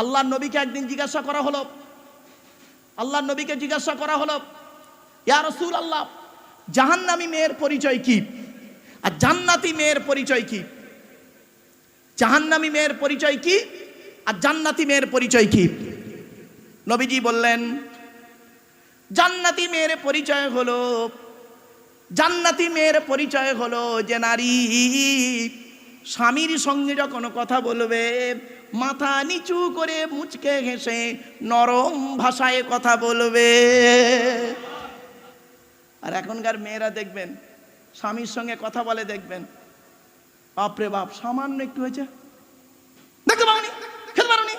আল্লাহ নবীকে একদিন জিজ্ঞাসা করা হলো। আল্লাহ নবীকে জিজ্ঞাসা করা হলো, ইয়া রসুল আল্লাহ জাহান্নামী মেয়ের পরিচয় কি? আর জান্নাতি মেয়ের পরিচয় কি? জাহান্নামী মেয়ের পরিচয় কি? আর জান্নাতি মেয়ের পরিচয় কি? নবীজি বললেন, জান্নাতি মেয়ের পরিচয় হলো, জান্নাতি মেয়ের পরিচয় হলো যে নারী স্বামীর সঙ্গে যখন কথা বলবে মাথা নিচু করে মুচকে ঘেসে নরম ভাষায় কথা বলবে। আর এখনকার মেয়েরা দেখবেন, স্বামীর সঙ্গে কথা বলে দেখবেন, বাপরে বাপ, সামান্য একটু হয়েছে। দেখতে পারোনি খেতে পারোনি?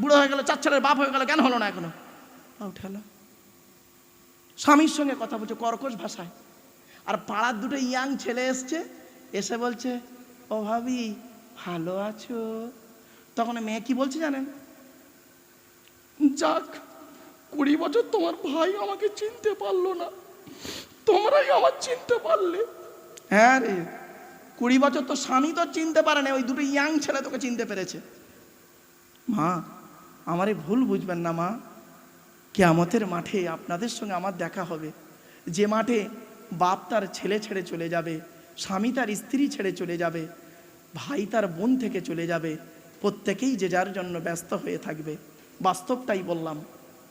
বুড়ো হয়ে গেল চার ছেলের বাপ হয়ে গেল, কেন হলো না এখনও? স্বামীর সঙ্গে কথা বলছে কর্কশ ভাষায়। আর পাড়ার দুটো ইয়াং ছেলে এসছে, এসে বলছে, ও ভাবি, ভালো আছো? তখন মেয়ে কি বলছে জানেন? যাক, কুড়ি বছর তোমার ভাই আমাকে চিনতে পারল না। তোমরাই আমার চিনতে পারলে। হ্যাঁ রে, কুড়ি বছর তো স্বামী তো চিনতে পারে না, ওই দুটো ইয়াং ছেলে তোকে চিনতে পেরেছে। মা, আমারে ভুল বুঝবেন না মা। কেয়ামতের মাঠে আপনাদের সঙ্গে আমার দেখা হবে। যে মাঠে বাপ তার ছেলে ছেড়ে চলে যাবে, স্বামী তার স্ত্রী ছেড়ে চলে যাবে, ভাই তার বোন থেকে চলে যাবে প্রত্যেকেই যে যার জন্য ব্যস্ত হয়ে থাকবে। বাস্তবটাই বললাম।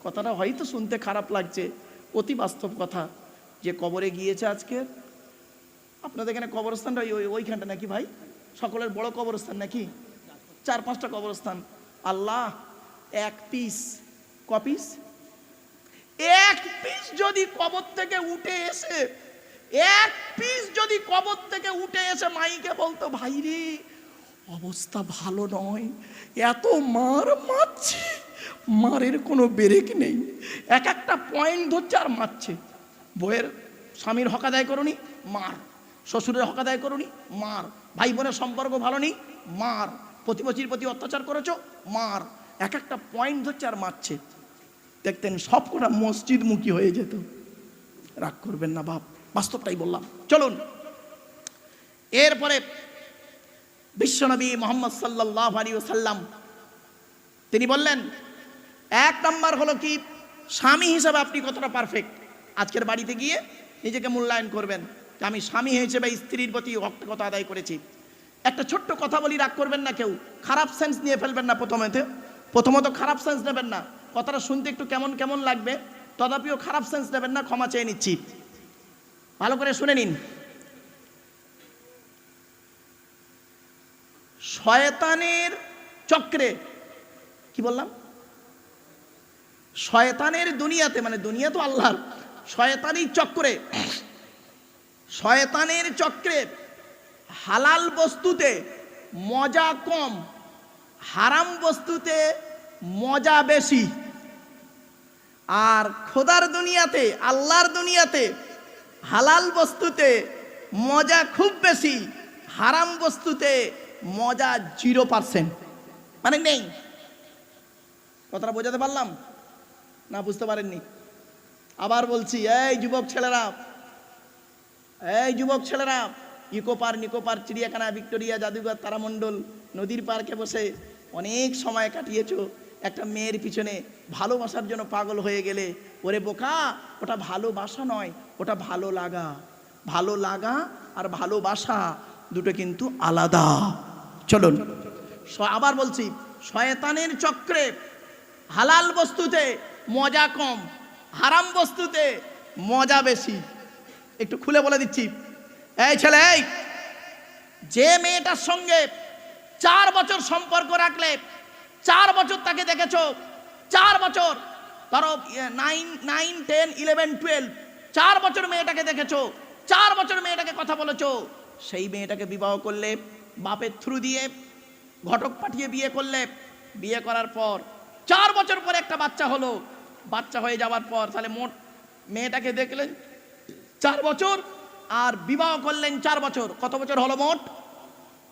কথাটা হয়তো শুনতে খারাপ লাগছে। অতি বাস্তব কথা। যে কবরে গিয়েছে আজকে। আপনাদের এখানে কবরস্থানটা ওই ওই- ওইখানটা নাকি ভাই? সকলের বড় কবরস্থান নাকি? চার পাঁচটা কবরস্থান। আল্লাহ, এক পিস। কপিস এক পিস যদি কবর থেকে উঠে এসে এক পিস যদি কবর থেকে উঠে এসে মাইকে বলতো ভাই রে অবস্থা ভালো নয়। এত মার মারছে। মারের কোনো ব্রেক নেই। এক একটা পয়েন্ট ধরছে আর মারছে। বইয়ের স্বামীর হক আদায় করুনি, মার। শ্বশুরের হকাদায় করুনি, মার। ভাই বোনের সম্পর্ক ভালো নেই, মার। প্রতিবেশীর প্রতি অত্যাচার করেছ, মার। এক একটা পয়েন্ট ধরছে আর মারছে। দেখতেন সব কটা মসজিদমুখী হয়ে যেত। রাগ করবেন না বাপ, বাস্তবটাই বললাম। চলুন। এরপরে বিশ্বনবী মোহাম্মদ সাল্লাহ আলী সাল্লাম তিনি বললেন, এক নম্বর হলো কি, স্বামী হিসাবে আপনি কতটা পারফেক্ট আজকের বাড়িতে গিয়ে নিজেকে মূল্যায়ন করবেন। যে আমি স্বামী হিসেবে স্ত্রীর প্রতি কত আদায় করেছি। একটা ছোট্ট কথা বলি, রাগ করবেন না কেউ। খারাপ সেন্স নিয়ে ফেলবেন না প্রথমেতে। প্রথমত খারাপ সেন্স নেবেন না। কথাটা শুনতে একটু কেমন কেমন লাগবে, তথাপিও খারাপ সেন্স নেবেন না, ক্ষমা চেয়ে নিচ্ছি। ভালো করে শুনে নিন। শয়তানের চক্রে, কি বললাম? শয়তানের দুনিয়াতে মানে দুনিয়া তো আল্লাহর, শয়তানি চক্রে, শয়তানের চক্রে হালাল বস্তুতে মজা কম, হারাম বস্তুতে মজা বেশি। আর খোদার দুনিয়াতে, আল্লাহর দুনিয়াতে হালাল বস্তুতে মজা খুব বেশি, হারাম বস্তুতে মজা জিরো পার্সেন্ট। মানে নেই। কথাটা বোঝাতে পারলাম? না, বুঝতে পারেননি। আবার বলছি, এই যুবক ছেলেরা, এই যুবক ছেলেরা ইকো পার্ক নিকো পার্ক চিড়িয়াখানা ভিক্টোরিয়া জাদুঘর তারামণ্ডল নদীর পার্কে বসে অনেক সময় কাটিয়েছো। একটা মেয়ের পিছনে ভালোবাসার জন্য পাগল হয়ে গেলে, ওরে বোকা, ওটা ভালোবাসা নয়, ওটা ভালো লাগা। ভালো লাগা আর ভালোবাসা দুটো কিন্তু আলাদা। চলুন। আবার বলছি, শয়তানের চক্রে হালাল বস্তুতে মজা কম, হারাম বস্তুতে মজা বেশি। একটু খুলে বলে দিচ্ছি। এই ছেলে যে মেয়েটার সঙ্গে চার বছর সম্পর্ক রাখলে, চার বছর তাকে দেখেছ? চার বছর। ধরো nine nine ten eleven twelve চার বছর মেয়েটাকে দেখেছ? চার বছর মেয়েটাকে কথা বলেছ? সেই মেয়েটাকে বিবাহ করলে বাপের থ্রু দিয়ে ঘটক পাঠিয়ে বিয়ে করলে, বিয়ে করার পর চার বছর পরে একটা বাচ্চা হলো। বাচ্চা হয়ে যাওয়ার পর তাহলে মোট মেয়েটাকে দেখলেন চার বছর আর বিবাহ করলেন চার বছর। কত বছর হলো মোট?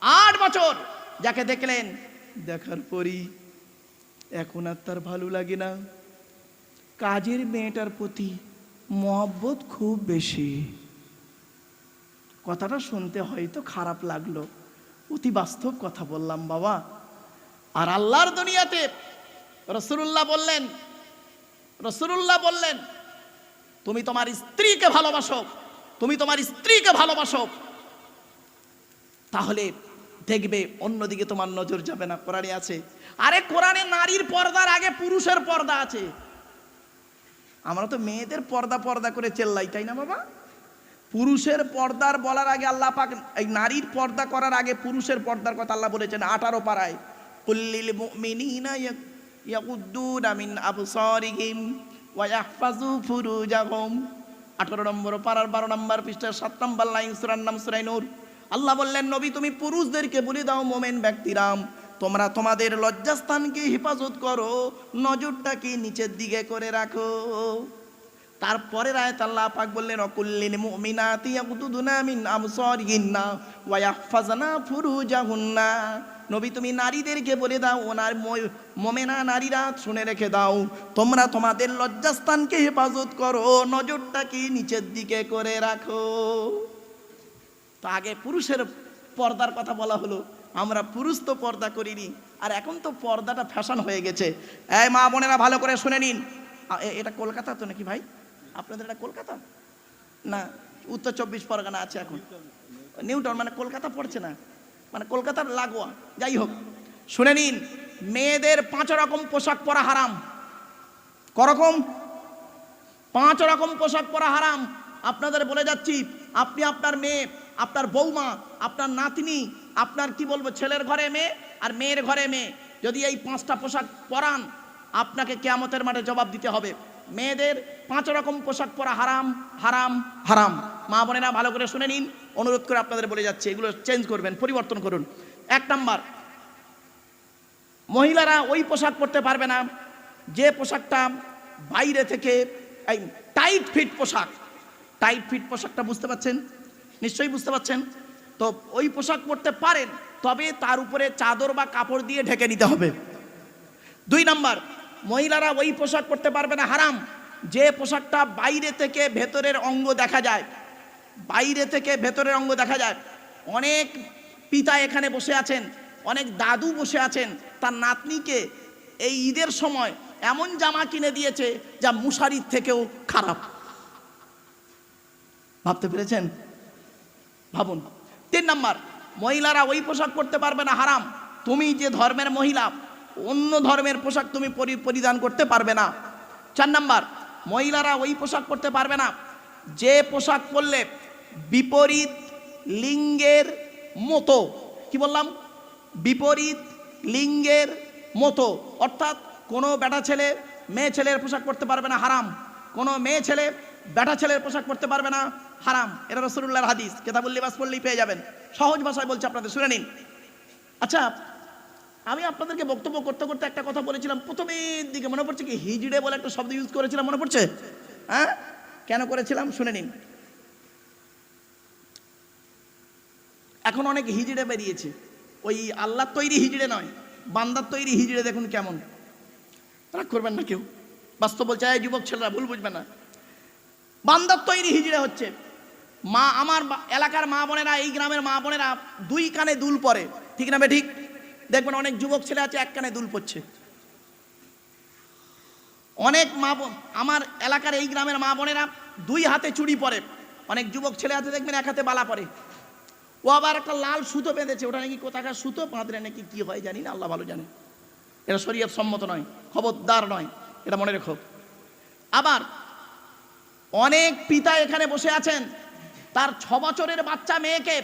আট বছর। যাকে দেখলেন, দেখার পরই এখন আর তার ভালো লাগে না। কাজের মেয়েটার প্রতি মহব্বত খুব বেশি। কথাটা শুনতে হয়তো খারাপ লাগল। অতি বাস্তব কথা বললাম বাবা। আর আল্লাহর দুনিয়াতে রসুল্লাহ বললেন রসুল্লাহ বললেন, তুমি তোমার স্ত্রীকে ভালোবাসো, তুমি তোমার স্ত্রীকে ভালোবাসো। তাহলে দেখবে অন্যদিকে তোমার নজর যাবে না। কোরআনে আছে, আরে কোরআনে নারীর পর্দার আগে পুরুষের পর্দা আছে। আমরা তো মেয়েদের পর্দা পর্দা করে চেল্লাই, তাই না বাবা? পুরুষের পর্দার বলার আগে আল্লাহ পাক, এই নারীর পর্দা করার আগে পুরুষের পর্দার কথা আল্লাহ বলেছেন, আঠারো পাড়ায়। কুল্লিল আঠারো নম্বর পাড়ার বারো নম্বর পৃষ্ঠার সাত নম্বর লাইন সুরার নাম সুরাই নূর। আল্লাহ বললেন, নবী তুমি পুরুষদেরকে বলে দাও মোমেন ব্যক্তিরাম। তোমরা তোমাদের লজ্জাস্থানকে হেফাজত করো, নজরটাকে নিচের দিকে করে রাখো। তারপরে আয়াত আল্লাহ পাক বললেন অকুল্লিন মুমিনাতি ইয়াকুতুদুনা মিন ওয়া ইয়াহফাজনা ফুরুজাহুন্না। নবী, তুমি নারীদেরকে বলে দাও, ওনার মোমেনা নারীরা শুনে রেখে দাও, তোমরা তোমাদের লজ্জাস্থানকে হেফাজত করো, নজরটাকে নিচের দিকে করে রাখো। তো আগে পুরুষের পর্দার কথা বলা হলো, আমরা পুরুষ তো পর্দা করিনি, আর এখন তো পর্দাটা ফ্যাশন হয়ে গেছে। এই মা বোনেরা ভালো করে শুনে নিন। এটা কলকাতা তো নাকি ভাই? আপনাদের এটা কলকাতা? না, উত্তর চব্বিশ পরগনা আছে এখন। নিউটন মানে কলকাতা পড়ছে না। মানে কলকাতার লাগোয়া, যাই হোক। শুনে নিন, মেয়েদের পাঁচ রকম পোশাক পরা হারাম। করকম? পাঁচ রকম পোশাক পরা হারাম। আপনাদের বলে যাচ্ছি, আপনি আপনার মেয়ে, আপনার বৌমা, আপনার নাতনি, আপনার কি বলব, ছেলের ঘরে মেয়ে আর মেয়ের ঘরে মেয়ে। যদি এই পাঁচটা পোশাক পরান, আপনাকে কেয়ামতের মাঠে জবাব দিতে হবে। মেয়েদের পাঁচ রকম পোশাক পরা হারাম হারাম হারাম। মা বোনেরা ভালো করে শুনে নিন, অনুরোধ করে আপনাদের বলে যাচ্ছে, এগুলো চেঞ্জ করবেন, পরিবর্তন করুন। এক নাম্বার, মহিলারা ওই পোশাক পরতে পারবে না, যে পোশাকটা বাইরে থেকে, এই টাইট ফিট পোশাক। টাইট ফিট পোশাকটা বুঝতে পাচ্ছেন? নিশ্চয়ই বুঝতে পাচ্ছেন? তো ওই পোশাক পরতে পারেন, তবে তার উপরে চাদর বা কাপড় দিয়ে ঢেকে নিতে হবে। দুই নাম্বার মহিলারা ওই পোশাক পরতে পারবে না, হারাম। যে পোশাকটা বাইরে থেকে ভেতরের অঙ্গ দেখা যায়, বাইরে থেকে ভেতরের অঙ্গ দেখা যায়, অনেক পিতা এখানে বসে আছেন, অনেক দাদু বসে আছেন, তার নাতনিকে এই ঈদের সময় এমন জামা কিনে দিয়েছে যা মুশারির থেকেও খারাপ। ভাবতে পেরেছেন? ভাবুন। তিন নাম্বার, মহিলারা ওই পোশাক পরতে পারবে না, হারাম। তুমি যে ধর্মের মহিলা অন্য ধর্মের পোশাক তুমি পরি- পরিধান করতে পারবে না। চার নাম্বার, মহিলারা ওই পোশাক পরতে পারবে না। যে পোশাক পরলে বিপরীত লিঙ্গের মতো, কি বললাম? বিপরীত লিঙ্গের মতো। অর্থাৎ কোনো বেটা ছেলে মেয়ে ছেলের পোশাক পরতে পারবে না, হারাম। কোনো মেয়ে ছেলে বেটা ছেলের পোশাক পরতে পারবে না, হারাম। এটা রসুল্লাহর হাদিস। কেতাবুল লিবাস পড়লেই পেয়ে যাবেন। সহজ ভাষায় বলছে আপনাদের, শুনে নিন। আচ্ছা আমি আপনাদেরকে বক্তব্য করতে করতে একটা কথা বলেছিলাম, প্রথমের দিকে মনে পড়ছে কি হিজড়ে বলে একটা শব্দ ইউজ করেছিলাম, মনে পড়ছে? হ্যাঁ? কেন করেছিলাম? শুনে নিন। এখন অনেক হিজড়ে বেরিয়েছে। ওই আল্লাহর তৈরি হিজড়ে নয়, বান্দার তৈরি হিজড়ে দেখুন কেমন। রাগ করবেন না কেউ। বাস্তব বলছে, এই যুবক ছেলেরা, ভুল বুঝবে না। বান্দার তৈরি হিজড়ে হচ্ছে, মা, আমার এলাকার মা বোনেরা, এই গ্রামের মা বোনেরা দুই কানে দুল পরে। ঠিক না বে ঠিক? দেখবেন অনেক যুবক ছেলে আছে, এক কানে দুল পড়ছে। অনেক মা আমার এলাকার এই গ্রামের মা বোনেরা দুই হাতে চুড়ি পরে। অনেক যুবক ছেলে আছে, দেখবেন এক হাতে বালা পরে। ও আবার একটা লাল সুতো বেঁধেছে, ওটা নাকি কোথাকার সুতো? বাঁধলে নাকি কি হয় জানি না, আল্লাহ ভালো জানে। এটা শরীয়ত সম্মত নয়, খবরদার নয়, এটা মনে রেখো। আবার অনেক পিতা এখানে বসে আছেন, তার ছ বছরের বাচ্চা মেয়েকে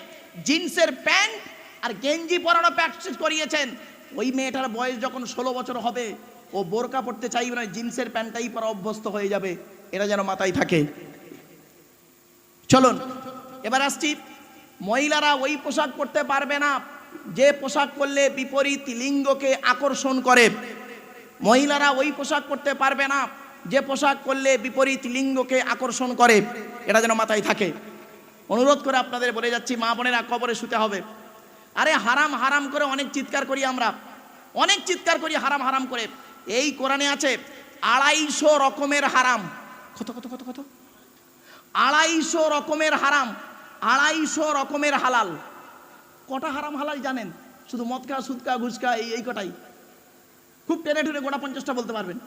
জিন্সের প্যান্ট আর গেঞ্জি পরানো প্র্যাকটিস করিয়েছেন। ওই মেয়েটার বয়স যখন ষোলো বছর হবে, ও বোরকা পড়তে চাইবে না, জিন্সের প্যান্টটাই পরা অভ্যস্ত হয়ে যাবে এরা যেন মাথায় থাকে। চলুন, এবার আসছি। মহিলারা ওই পোশাক পরতে পারবে না। যে পোশাক পরলে বিপরীত লিঙ্গকে আকর্ষণ করে। মহিলারা ওই পোশাক পরতে পারবে না। যে পোশাক পরলে বিপরীত লিঙ্গকে আকর্ষণ করে, এটা যেন মাথায় থাকে। অনুরোধ করে আপনাদের বলে যাচ্ছি, মা বোনেরা কবরে শুতে হবে। আরে হারাম হারাম করে অনেক চিৎকার করি আমরা। অনেক চিৎকার করি, হারাম হারাম করে। এই কোরআনে আছে, আড়াইশো রকমের হারাম। কত কত কত কত? আড়াইশো রকমের হারাম, আড়াইশো রকমের হালাল। কটা হারাম হালাল জানেন? শুধু মদকা সুদকা ঘুষকা এই এই কটাই। খুব টেনে টেনে গোটা পঞ্চাশটা বলতে পারবেন।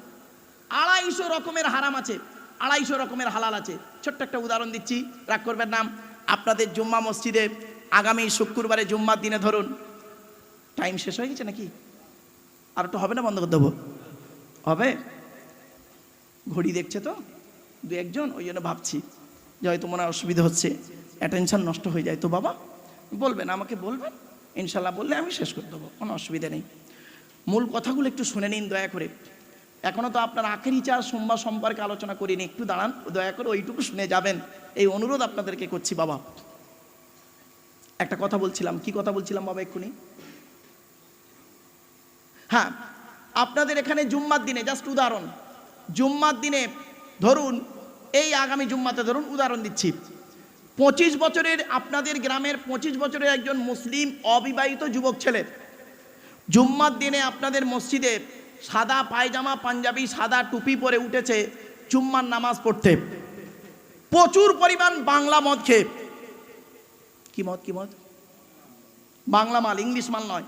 আড়াইশো রকমের হারাম আছে, আড়াইশো রকমের হালাল আছে। ছোট্ট একটা উদাহরণ দিচ্ছি, রাগ করবেন নাম আপনাদের জুম্মা মসজিদে আগামী শুক্রবারে জুম্মার দিনে ধরুন। টাইম শেষ হয়ে গেছে নাকি? আর একটু হবে না বন্ধ করে দেবো? হবে? ঘড়ি দেখছে তো? দু একজন, ওই জন্য ভাবছি। যে হয়তো মনে অসুবিধা হচ্ছে। অ্যাটেনশান নষ্ট হয়ে যায়। তো বাবা, বলবেন, আমাকে বলবেন? ইনশাল্লাহ বললে আমি শেষ করে দেবো। কোনো অসুবিধা নেই। মূল কথাগুলো একটু শুনে নিন দয়া করে। এখনও তো আপনার আখেরি চার সোমবার সম্পর্কে আলোচনা করিনি। একটু দাঁড়ান, দয়া করে ওইটুকু শুনে যাবেন। এই অনুরোধ আপনাদেরকে করছি বাবা। একটা কথা বলছিলাম। কি কথা বলছিলাম বাবা এক্ষুনি? হ্যাঁ আপনাদের এখানে জুম্মার দিনে জাস্ট উদাহরণ। জুম্মার দিনে ধরুন, এই আগামী জুম্মাতে ধরুন, উদাহরণ দিচ্ছি। পঁচিশ বছরের আপনাদের গ্রামের পঁচিশ বছরের একজন মুসলিম অবিবাহিত যুবক ছেলে, জুম্মার দিনে আপনাদের মসজিদে সাদা পায়জামা, পাঞ্জাবি, সাদা টুপি পরে উঠেছে, জুম্মার নামাজ পড়তে। প্রচুর পরিমাণ বাংলা মদ খেয়ে। কি মদ কি মত? বাংলা মাল, ইংলিশ মাল নয়।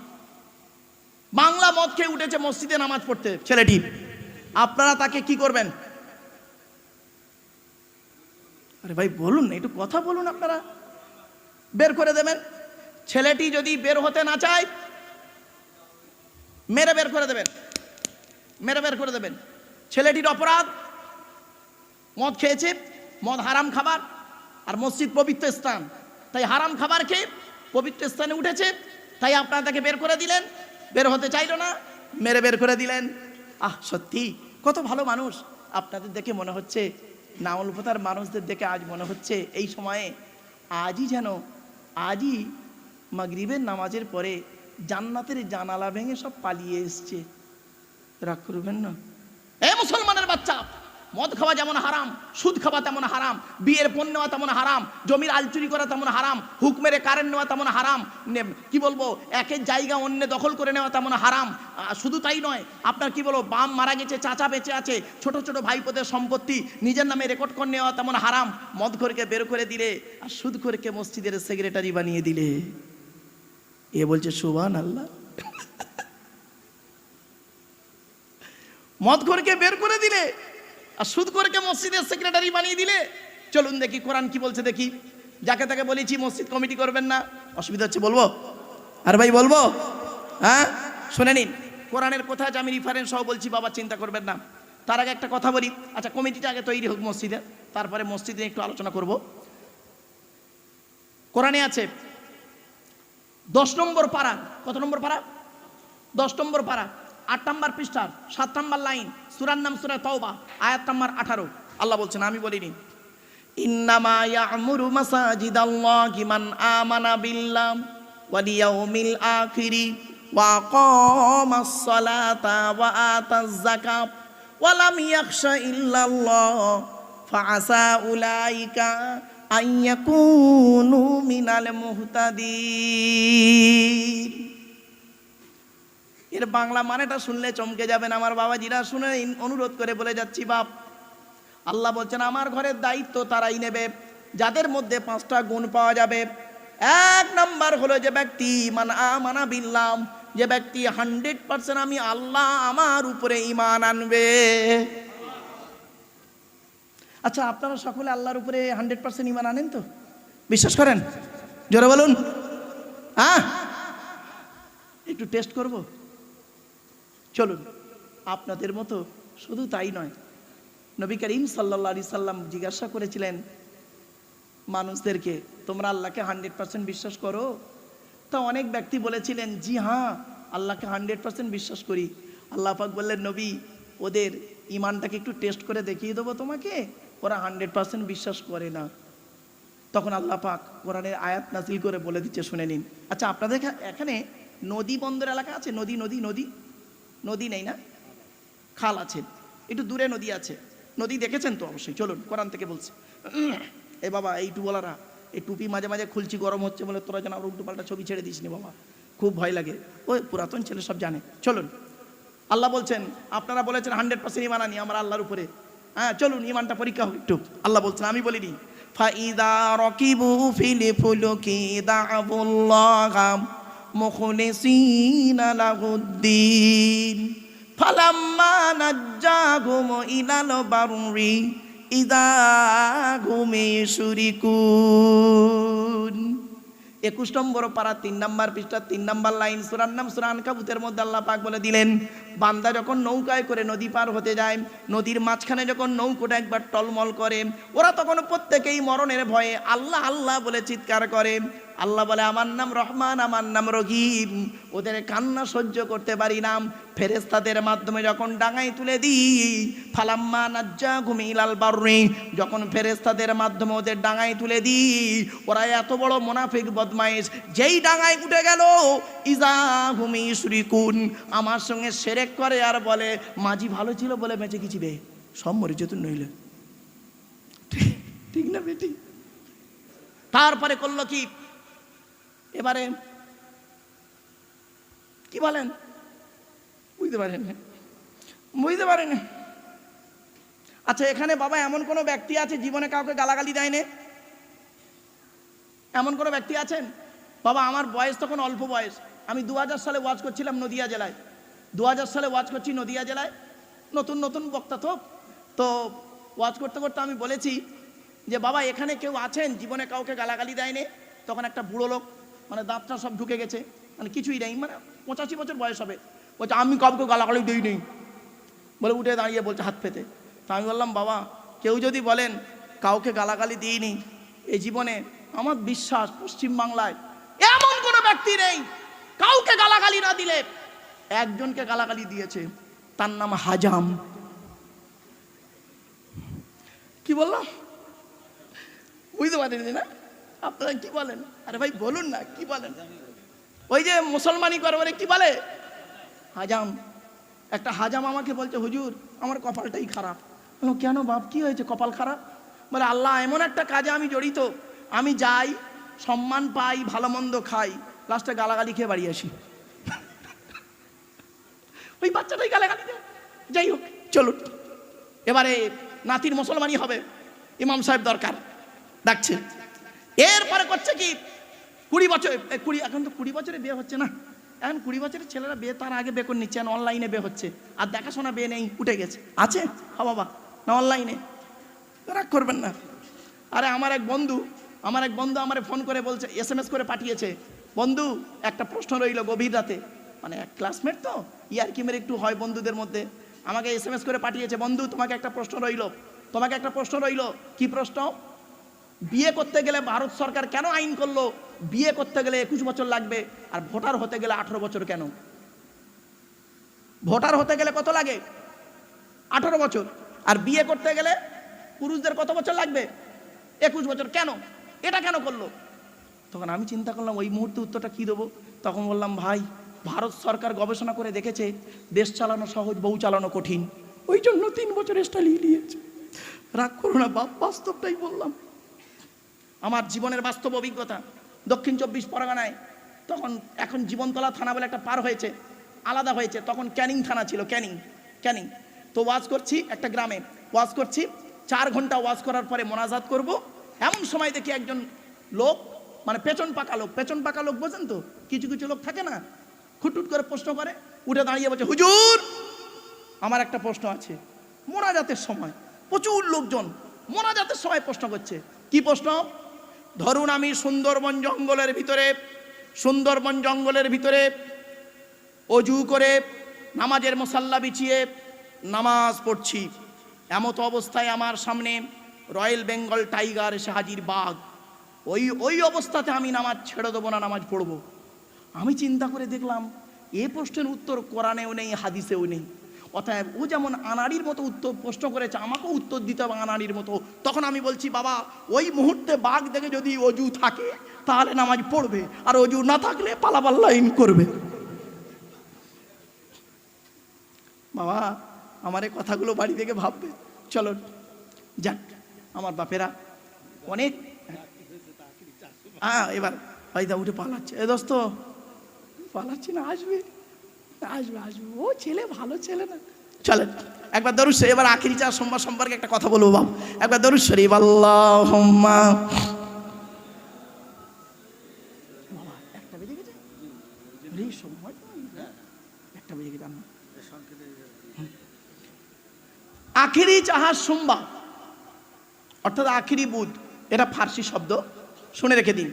বাংলা মদ খেয়ে উঠেছে মসজিদে নামাজ পড়তে, ছেলেটি। আপনারা তাকে কি করবেন? আরে ভাই, বলুন, একটু কথা বলুন আপনারা। বের করে দেবেন। ছেলেটি যদি বের হতে না চায়, মেরে বের করে দেবেন। মেরে বের করে দেবেন। ছেলেটির অপরাধ, মদ খেয়েছে, মদ হারাম খাবার, আর মসজিদ পবিত্র স্থান। তাই হারাম খাবার খেয়ে পবিত্র স্থানে উঠেছে, তাই আপনারা তাকে বের করে দিলেন। বের হতে চাইলো না, মেরে বের করে দিলেন। আহ, সত্যি, কত ভালো মানুষ। আপনাদের দেখে মনে হচ্ছে নামলপতার মানুষদের দেখে আজ মনে হচ্ছে এই সময়ে আজই যেন, আজই মাগরিবের নামাজের পরে জান্নাতের জানালা ভেঙে সব পালিয়ে এসছে। রাগ করবেন না। এ মুসলমানের বাচ্চা মদ খাওয়া যেমন হারাম, সুদ খাওয়া তেমন হারাম, বিয়ের পণ নেওয়া তেমন হারাম, জমির আলচুরি করা তেমন হারাম, হুক মেরে কারেন্ট নেওয়া তেমন হারাম কি বলব, একের জায়গা অন্য দখল করে নেওয়া তেমন হারাম শুধু তাই নয়, আপনার কি বলব বাম মারা গেছে, চাচা বেঁচে আছে, ছোট ছোট ভাইপোদের সম্পত্তি, নিজের নামে রেকর্ড করে নেওয়া তেমন হারাম, মদ ঘরকে বের করে দিলে, আর সুদ ঘরকে মসজিদের সেক্রেটারি বানিয়ে দিলে। এ বলছে সুবান আল্লাহ মদ ঘরকে বের করে দিলে আর সুদ করে মসজিদের সেক্রেটারি বানিয়ে দিলে? চলুন দেখি কোরআন কি বলছে দেখি। যাকে তাকে বলেছি মসজিদ কমিটি করবেন না। অসুবিধা হচ্ছে, বলব? আর ভাই, বলব? হ্যাঁ? শুনে নিন। কোরআনের কোথায় যে আমি রিফারেন্স সহ বলছি, বাবা চিন্তা করবেন না। তার আগে একটা কথা বলি। আচ্ছা কমিটিটা আগে তৈরি হোক মসজিদে। তারপরে মসজিদে একটু আলোচনা করব। কোরআনে আছে, দশ নম্বর পাড়া। কত নম্বর পাড়া? দশ নম্বর পাড়া। আট নম্বর পৃষ্ঠার, সাত নম্বর লাইন, সুরার নাম সুরা তওবা, আয়াত নম্বর আঠারো। আল্লাহ বলছেন, আমি বলিনি। ইন্নামা ইয়ামুরু মাসাজিদাল্লাহি মান আমানা বিল্লাহ ওয়াল ইয়াউমিল আখিরি ওয়া আকামাস সালাতা ওয়া আতাজ যাকাত ওয়া লাম ইয়াখশা ইল্লাল্লাহ ফাআসা উলাইকা আন ইয়াকুনু মিনাল মুহতাদিন। এর বাংলা মানেটা শুনলে চমকে যাবেন। আমার বাবাজিরা শুনে অনুরোধ করে বলে যাচ্ছি, বাপ, আল্লাহ বলছেন, আমার ঘরের দায়িত্ব তারাই নেবে। যাদের মধ্যে পাঁচটা গুণ পাওয়া যাবে, এক নাম্বার হলো যে ব্যক্তি, মান আমানা বিল্লাম যে ব্যক্তি হান্ড্রেড পার্সেন্ট আমি আল্লাহ আমার উপরে ইমান আনবে। আচ্ছা আপনারা সকলে আল্লাহর উপরে হান্ড্রেড পার্সেন্ট ইমান আনেন তো? বিশ্বাস করেন? জোরে বলুন। হ্যাঁ? একটু টেস্ট করব? চলুন, আপনাদের মতো শুধু তাই নয়। নবী করিম সাল্লা আলি সাল্লাম জিজ্ঞাসা করেছিলেন, মানুষদেরকে তোমরা আল্লাহকে হান্ড্রেড পার্সেন্ট বিশ্বাস করো? তা অনেক ব্যক্তি বলেছিলেন, জি হ্যাঁ আল্লাহকে হান্ড্রেড পার্সেন্ট বিশ্বাস করি। আল্লাহ পাক বললেন, নবী, ওদের ইমানটাকে একটু টেস্ট করে দেখিয়ে দেবো তোমাকে। ওরা হান্ড্রেড পার্সেন্ট বিশ্বাস করে না। তখন আল্লাহ পাক কোরআনের আয়াত নাজিল করে বলে দিচ্ছে, শুনে নিন। আচ্ছা আপনাদের এখানে নদী বন্দর এলাকা আছে? নদী নদী নদী? নদী নেই না? খাল আছে। একটু দূরে নদী আছে। নদী দেখেছেন তো অবশ্যই। চলুন, কোরআন থেকে বলছে। এ বাবা, এই টুবলারা এই টুপি মাঝে মাঝে খুলছি, গরম হচ্ছে বলে তোরা যেন আবার উল্টো পাল্টা ছবি ছেড়ে দিস নি বাবা। খুব ভয় লাগে। ওই পুরাতন ছেলে সব জানে। চলুন। আল্লাহ বলছেন, আপনারা বলেছেন হান্ড্রেড পার্সেন্ট ইমান আনি আমার আল্লাহর উপরে। হ্যাঁ চলুন ইমানটা পরীক্ষা হোক একটু। আল্লাহ বলছেন, আমি বলিনি। ফাইদা রকিবু ফিলি ফুলুকি দাবুল্লাহ মুখলিসিনা লাহুদ্দিন ফালাম্মা নাজ্জাহুম ইলাল বাররি ইদা ঘুমে সুরিকুন একুশ নম্বর পাড়া তিন নম্বর পৃষ্ঠা, তিন নম্বর লাইন সুরার নাম সুরান কাবুতের মধ্যে আল্লাহ পাক বলে দিলেন, বান্দা যখন নৌকায় করে নদী পার হতে যায়, নদীর মাঝখানে যখন নৌকোটা একবার টলমল করে, ওরা তখন প্রত্যেকেই মরণের ভয়ে আল্লাহ আল্লাহ বলে চিৎকার করে আল্লাহ বলে, আমার নাম রহমান, আমার নাম রহিম। ওদের কান্না সহ্য করতে পারি না। ফেরেস্তাদের মাধ্যমে যখন ডাঙায় তুলে দিই, ফালাম্মা নাজ্জা ঘুমিলাল বারুনি যখন ফেরেস্তাদের মাধ্যমে ওদের ডাঙায় তুলে দিই, ওরা এত বড় মোনাফিক বদমাইশ যেই ডাঙায় উঠে গেল, ইজা হুমি সুরিকুন আমার সঙ্গে সেরেক করে আর বলে, মাঝি ভালো ছিল বলে বেঁচে গেছি বে। সব মরে যেত নইলে ঠিক না বেটি? তারপরে করল কি? এবারে, কি বলেন? বুঝতে পারেন। না বুঝতে পারেন। না আচ্ছা এখানে বাবা এমন কোনো ব্যক্তি আছে জীবনে কাউকে গালাগালি দেয় দেয়নি? এমন কোনো ব্যক্তি আছেন? বাবা, আমার বয়স তখন অল্প বয়স। আমি দু হাজার সালে ওয়াজ করছিলাম নদিয়া জেলায়। দু হাজার সালে ওয়াজ করছি নদিয়া জেলায়। নতুন নতুন বক্তা তো। তো ওয়াজ করতে করতে আমি বলেছি যে, বাবা, এখানে কেউ আছেন? জীবনে কাউকে গালাগালি দেয় দেয়নি? তখন একটা বুড়ো লোক মানে দাঁতটা সব ঢুকে গেছে। মানে কিছুই নেই মানে পঁচাশি বছর বয়স হবে। বলছে, আমি কাউকে গালাগালি দিই নেই বলে উঠে দাঁড়িয়ে বলছে হাত পেতে। তো আমি বললাম, বাবা, কেউ যদি বলেন কাউকে গালাগালি দিইনি এই জীবনে আমার বিশ্বাস পশ্চিমবাংলায় এমন কোনো ব্যক্তি নেই কাউকে গালাগালি না দিলে একজনকে গালাগালি দিয়েছে, তার নাম হাজাম। কি বললাম? বুঝতে পারেনি না? আপনারা কি বলেন? আরে ভাই, বলুন না, কি বলেন? ওই যে মুসলমানি করবারে কি বলে? হাজাম। একটা হাজাম আমাকে বলছে, হুজুর, আমার কপালটাই খারাপ। কেন বাপ, কি হয়েছে? কপাল খারাপ? বলে, আল্লাহ, এমন একটা কাজে আমি জড়িত। আমি যাই, সম্মান পাই, ভালো মন্দ খাই। লাস্টে গালাগালি খেয়ে বাড়ি আসি। ওই বাচ্চাটাই গালাগালি দেয়। যাই হোক, চলুন। এবারে নাতির মুসলমানই হবে। ইমাম সাহেব দরকার। ডাকছে। এরপরে করছে কি? কুড়ি বছর কুড়ি, এখন তো কুড়ি বছরে বিয়ে হচ্ছে না। এখন কুড়ি বছরের ছেলেরা বিয়ে তার আগে বিয়ে করে নিচ্ছে, এখন অনলাইনে বিয়ে হচ্ছে। আর দেখাশোনা বিয়ে নেই, উঠে গেছে। আছে? হা বাবা, না অনলাইনে রাগ করবেন না। আরে আমার এক বন্ধু, আমার এক বন্ধু আমারে ফোন করে বলছে এস এম এস করে পাঠিয়েছে। বন্ধু, একটা প্রশ্ন রইল গভীর রাতে। মানে এক ক্লাসমেট তো, ইয়ার কিমের একটু হয় বন্ধুদের মধ্যে। আমাকে এস এম এস করে পাঠিয়েছে, বন্ধু, তোমাকে একটা প্রশ্ন রইল। তোমাকে একটা প্রশ্ন রইল। কি প্রশ্ন? বিয়ে করতে গেলে ভারত সরকার কেন আইন করল? বিয়ে করতে গেলে একুশ বছর লাগবে, আর ভোটার হতে গেলে আঠারো বছর কেন? ভোটার হতে গেলে কত লাগে? আঠারো বছর। আর বিয়ে করতে গেলে পুরুষদের কত বছর লাগবে? একুশ বছর। কেন? এটা কেন করল? তখন আমি চিন্তা করলাম, ওই মুহূর্তে উত্তরটা কি দেবো? তখন বললাম, ভাই, ভারত সরকার গবেষণা করে দেখেছে, দেশ চালানো সহজ, বউ চালানো কঠিন। ওই জন্য তিন বছর স্টাইল নিয়েছে রাগ করো না, বাপ, বাস্তবটাই বললাম। আমার জীবনের বাস্তব অভিজ্ঞতা। দক্ষিণ চব্বিশ পরগনায় তখন এখন জীবনতলা থানা বলে একটা পার হয়েছে, আলাদা হয়েছে, তখন ক্যানিং থানা ছিল, ক্যানিং ক্যানিং। তো ওয়াজ করছি একটা গ্রামে, ওয়াজ করছি, চার ঘণ্টা ওয়াজ করার পরে মোনাজাত করব। এমন সময় দেখি একজন লোক মানে পেছন পাকা লোক, পেছন পাকা লোক বোঝেন তো? কিছু কিছু লোক থাকে না, খুটুট করে প্রশ্ন করে, উঠে দাঁড়িয়ে বলছে, হুজুর, আমার একটা প্রশ্ন আছে। মোনাজাতের সময় প্রচুর লোকজন মোনাজাতের সময় প্রশ্ন করছে। কি প্রশ্ন? ধরুন আমি সুন্দরবন জঙ্গলের ভিতরে, সুন্দরবন জঙ্গলের ভিতরে অজু করে নামাজের মশাল্লা বিছিয়ে নামাজ পড়ছি। এমতো অবস্থায় আমার সামনে রয়্যাল বেঙ্গল টাইগার এসে হাজির বাঘ। ওই ওই অবস্থাতে আমি নামাজ ছেড়ে দেবো না, নামাজ পড়ব। আমি চিন্তা করে দেখলাম, এ প্রশ্নের উত্তর কোরআনেও নেই, হাদিসেও নেই। অতএব ও যেমন আনাড়ির মতো উত্তর প্রশ্ন করেছে, আমাকেও উত্তর দিতে হবে আনাড়ির মতো। তখন আমি বলছি, বাবা, ওই মুহূর্তে বাঘ দেখে যদি অজু থাকে, তাহলে নামাজ পড়বে। আর অজু না থাকলে পালাপাল্লাইন করবে। বাবা, আমার এই কথাগুলো বাড়ি থেকে ভাববে। চলো, যাক, আমার বাপেরা অনেক হ্যাঁ এবার, হয়তো উঠে পালাচ্ছে। এ দোস্ত, পালাচ্ছি না, আসবে। আসবে আসবে। ও ছেলে, ভালো ছেলে না। চলেন, একবার শরীফ, এবার আখিরি চার সোমবার সম্পর্কে একটা কথা বলব বাপ। একবার দরুদ শরীফ আল্লাহ আখিরি চাহার সোমবার অর্থাৎ আখিরি বুধ, এটা ফার্সি শব্দ। শুনে রেখে দিন।